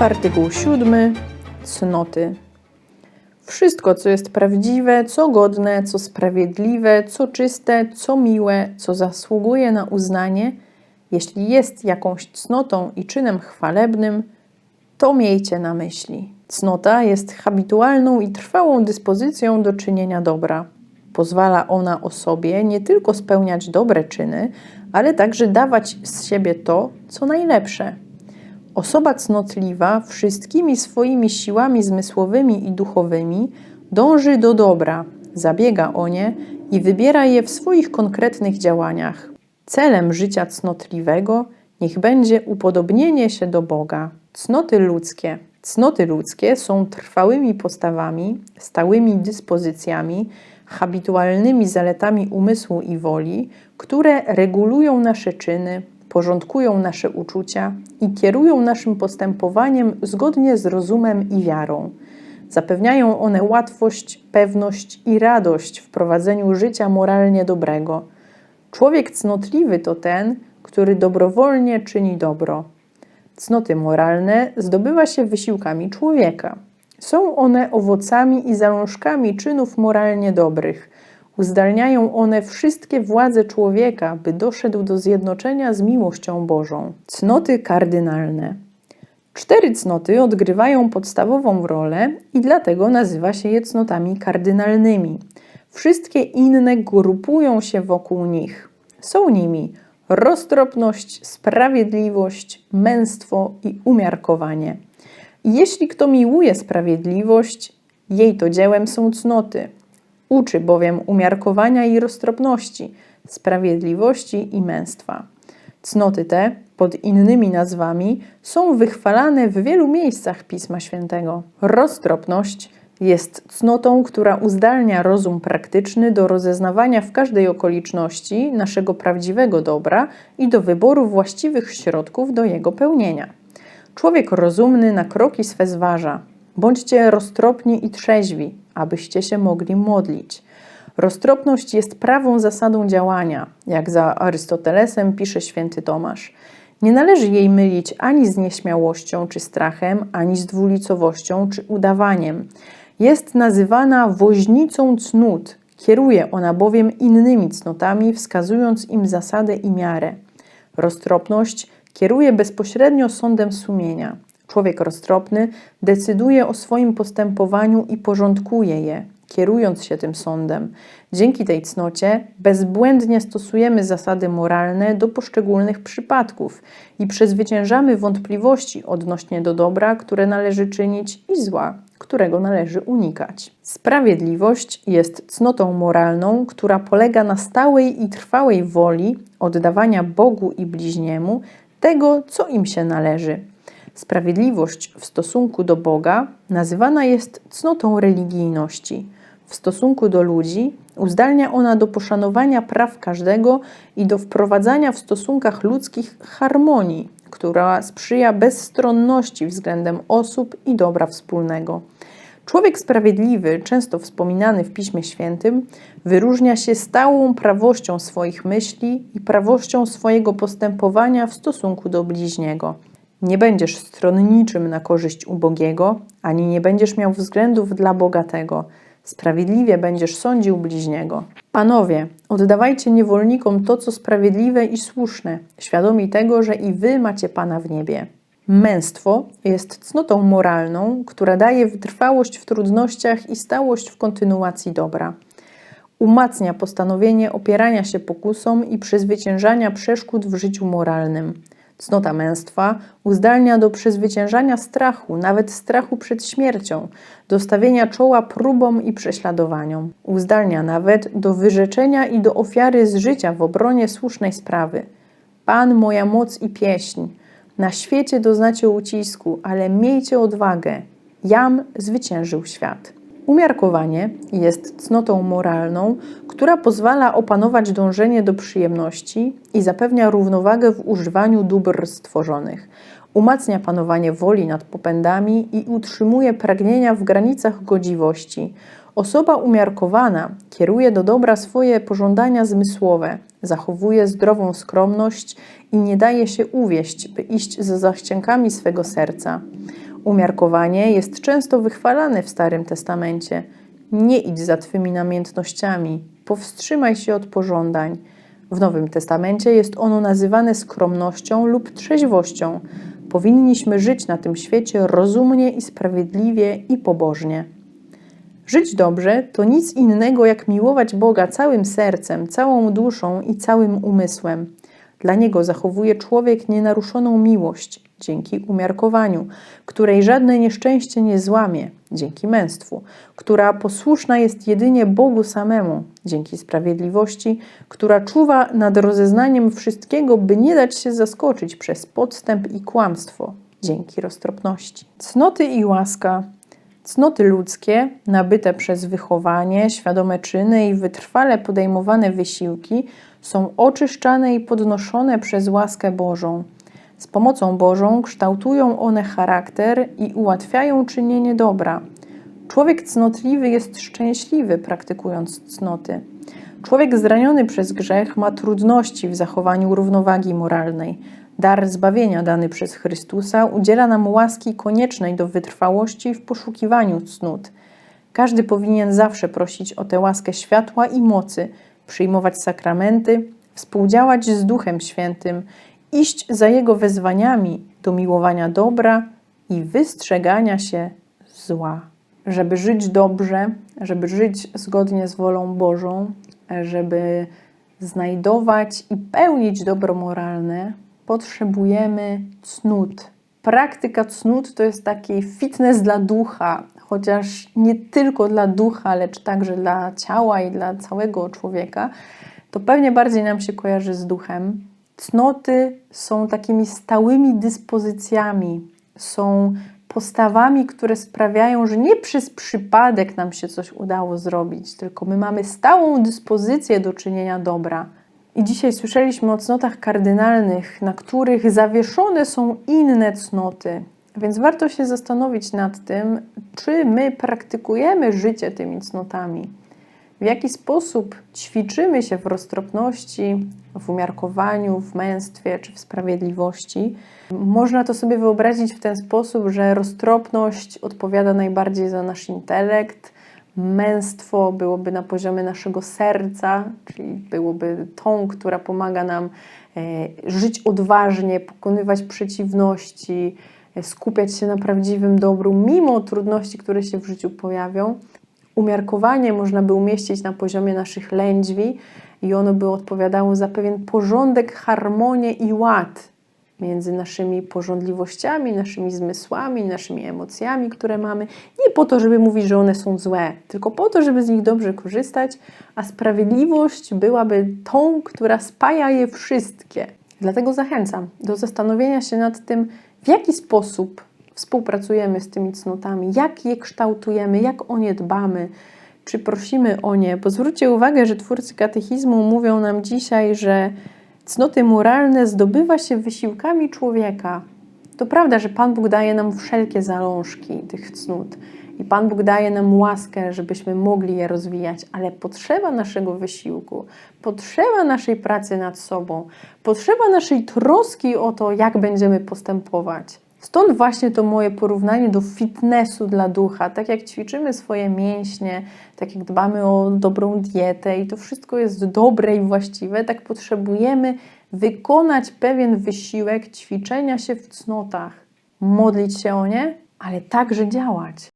Artykuł siódmy. Cnoty. Wszystko, co jest prawdziwe, co godne, co sprawiedliwe, co czyste, co miłe, co zasługuje na uznanie, jeśli jest jakąś cnotą i czynem chwalebnym, to miejcie na myśli. Cnota jest habitualną i trwałą dyspozycją do czynienia dobra. Pozwala ona osobie nie tylko spełniać dobre czyny, ale także dawać z siebie to, co najlepsze. Osoba cnotliwa wszystkimi swoimi siłami zmysłowymi i duchowymi dąży do dobra, zabiega o nie i wybiera je w swoich konkretnych działaniach. Celem życia cnotliwego niech będzie upodobnienie się do Boga. Cnoty ludzkie. Cnoty ludzkie są trwałymi postawami, stałymi dyspozycjami, habitualnymi zaletami umysłu i woli, które regulują nasze czyny, porządkują nasze uczucia i kierują naszym postępowaniem zgodnie z rozumem i wiarą. Zapewniają one łatwość, pewność i radość w prowadzeniu życia moralnie dobrego. Człowiek cnotliwy to ten, który dobrowolnie czyni dobro. Cnoty moralne zdobywa się wysiłkami człowieka. Są one owocami i zalążkami czynów moralnie dobrych. Uzdalniają one wszystkie władze człowieka, by doszedł do zjednoczenia z miłością Bożą. Cnoty kardynalne. Cztery cnoty odgrywają podstawową rolę i dlatego nazywa się je cnotami kardynalnymi. Wszystkie inne grupują się wokół nich. Są nimi roztropność, sprawiedliwość, męstwo i umiarkowanie. Jeśli kto miłuje sprawiedliwość, jej to dziełem są cnoty. Uczy bowiem umiarkowania i roztropności, sprawiedliwości i męstwa. Cnoty te, pod innymi nazwami, są wychwalane w wielu miejscach Pisma Świętego. Roztropność jest cnotą, która uzdalnia rozum praktyczny do rozeznawania w każdej okoliczności naszego prawdziwego dobra i do wyboru właściwych środków do jego pełnienia. Człowiek rozumny na kroki swe zważa. Bądźcie roztropni i trzeźwi, abyście się mogli modlić. Roztropność jest prawą zasadą działania, jak za Arystotelesem pisze święty Tomasz. Nie należy jej mylić ani z nieśmiałością czy strachem, ani z dwulicowością czy udawaniem. Jest nazywana woźnicą cnót, kieruje ona bowiem innymi cnotami, wskazując im zasadę i miarę. Roztropność kieruje bezpośrednio sądem sumienia. Człowiek roztropny decyduje o swoim postępowaniu i porządkuje je, kierując się tym sądem. Dzięki tej cnocie bezbłędnie stosujemy zasady moralne do poszczególnych przypadków i przezwyciężamy wątpliwości odnośnie do dobra, które należy czynić, i zła, którego należy unikać. Sprawiedliwość jest cnotą moralną, która polega na stałej i trwałej woli oddawania Bogu i bliźniemu tego, co im się należy. Sprawiedliwość w stosunku do Boga nazywana jest cnotą religijności. W stosunku do ludzi uzdalnia ona do poszanowania praw każdego i do wprowadzania w stosunkach ludzkich harmonii, która sprzyja bezstronności względem osób i dobra wspólnego. Człowiek sprawiedliwy, często wspominany w Piśmie Świętym, wyróżnia się stałą prawością swoich myśli i prawością swojego postępowania w stosunku do bliźniego. Nie będziesz stronniczym na korzyść ubogiego, ani nie będziesz miał względów dla bogatego. Sprawiedliwie będziesz sądził bliźniego. Panowie, oddawajcie niewolnikom to, co sprawiedliwe i słuszne, świadomi tego, że i wy macie Pana w niebie. Męstwo jest cnotą moralną, która daje wytrwałość w trudnościach i stałość w kontynuacji dobra. Umacnia postanowienie opierania się pokusom i przezwyciężania przeszkód w życiu moralnym. Cnota męstwa uzdalnia do przezwyciężania strachu, nawet strachu przed śmiercią, do stawienia czoła próbom i prześladowaniom. Uzdalnia nawet do wyrzeczenia i do ofiary z życia w obronie słusznej sprawy. Pan moja moc i pieśń. Na świecie doznacie ucisku, ale miejcie odwagę. Jam zwyciężył świat. Umiarkowanie jest cnotą moralną, która pozwala opanować dążenie do przyjemności i zapewnia równowagę w używaniu dóbr stworzonych. Umacnia panowanie woli nad popędami i utrzymuje pragnienia w granicach godziwości. Osoba umiarkowana kieruje do dobra swoje pożądania zmysłowe, zachowuje zdrową skromność i nie daje się uwieść, by iść za zachciankami swego serca. Umiarkowanie jest często wychwalane w Starym Testamencie. Nie idź za twymi namiętnościami, powstrzymaj się od pożądań. W Nowym Testamencie jest ono nazywane skromnością lub trzeźwością. Powinniśmy żyć na tym świecie rozumnie i sprawiedliwie i pobożnie. Żyć dobrze to nic innego jak miłować Boga całym sercem, całą duszą i całym umysłem. Dla Niego zachowuje człowiek nienaruszoną miłość dzięki umiarkowaniu, której żadne nieszczęście nie złamie dzięki męstwu, która posłuszna jest jedynie Bogu samemu dzięki sprawiedliwości, która czuwa nad rozeznaniem wszystkiego, by nie dać się zaskoczyć przez podstęp i kłamstwo dzięki roztropności. Cnoty i łaska Cnoty ludzkie, nabyte przez wychowanie, świadome czyny i wytrwale podejmowane wysiłki, są oczyszczane i podnoszone przez łaskę Bożą. Z pomocą Bożą kształtują one charakter i ułatwiają czynienie dobra. Człowiek cnotliwy jest szczęśliwy, praktykując cnoty. Człowiek zraniony przez grzech ma trudności w zachowaniu równowagi moralnej. Dar zbawienia dany przez Chrystusa udziela nam łaski koniecznej do wytrwałości w poszukiwaniu cnót. Każdy powinien zawsze prosić o tę łaskę światła i mocy, przyjmować sakramenty, współdziałać z Duchem Świętym, iść za Jego wezwaniami do miłowania dobra i wystrzegania się zła. Żeby żyć dobrze, żeby żyć zgodnie z wolą Bożą, żeby znajdować i pełnić dobro moralne, potrzebujemy cnót. Praktyka cnót to jest taki fitness dla ducha, chociaż nie tylko dla ducha, lecz także dla ciała i dla całego człowieka. To pewnie bardziej nam się kojarzy z duchem. Cnoty są takimi stałymi dyspozycjami, są postawami, które sprawiają, że nie przez przypadek nam się coś udało zrobić, tylko my mamy stałą dyspozycję do czynienia dobra. I dzisiaj słyszeliśmy o cnotach kardynalnych, na których zawieszone są inne cnoty. Więc warto się zastanowić nad tym, czy my praktykujemy życie tymi cnotami. W jaki sposób ćwiczymy się w roztropności, w umiarkowaniu, w męstwie czy w sprawiedliwości. Można to sobie wyobrazić w ten sposób, że roztropność odpowiada najbardziej za nasz intelekt, męstwo byłoby na poziomie naszego serca, czyli byłoby tą, która pomaga nam e, żyć odważnie, pokonywać przeciwności, e, skupiać się na prawdziwym dobru, mimo trudności, które się w życiu pojawią. Umiarkowanie można by umieścić na poziomie naszych lędźwi i ono by odpowiadało za pewien porządek, harmonię i ład między naszymi porządliwościami, naszymi zmysłami, naszymi emocjami, które mamy. Nie po to, żeby mówić, że one są złe, tylko po to, żeby z nich dobrze korzystać, a sprawiedliwość byłaby tą, która spaja je wszystkie. Dlatego zachęcam do zastanowienia się nad tym, w jaki sposób współpracujemy z tymi cnotami, jak je kształtujemy, jak o nie dbamy, czy prosimy o nie. Bo zwróćcie uwagę, że twórcy katechizmu mówią nam dzisiaj, że Cnoty moralne zdobywa się wysiłkami człowieka. To prawda, że Pan Bóg daje nam wszelkie zalążki tych cnót i Pan Bóg daje nam łaskę, żebyśmy mogli je rozwijać, ale potrzeba naszego wysiłku, potrzeba naszej pracy nad sobą, potrzeba naszej troski o to, jak będziemy postępować. Stąd właśnie to moje porównanie do fitnessu dla ducha. Tak jak ćwiczymy swoje mięśnie, tak jak dbamy o dobrą dietę i to wszystko jest dobre i właściwe, tak potrzebujemy wykonać pewien wysiłek ćwiczenia się w cnotach, modlić się o nie, ale także działać.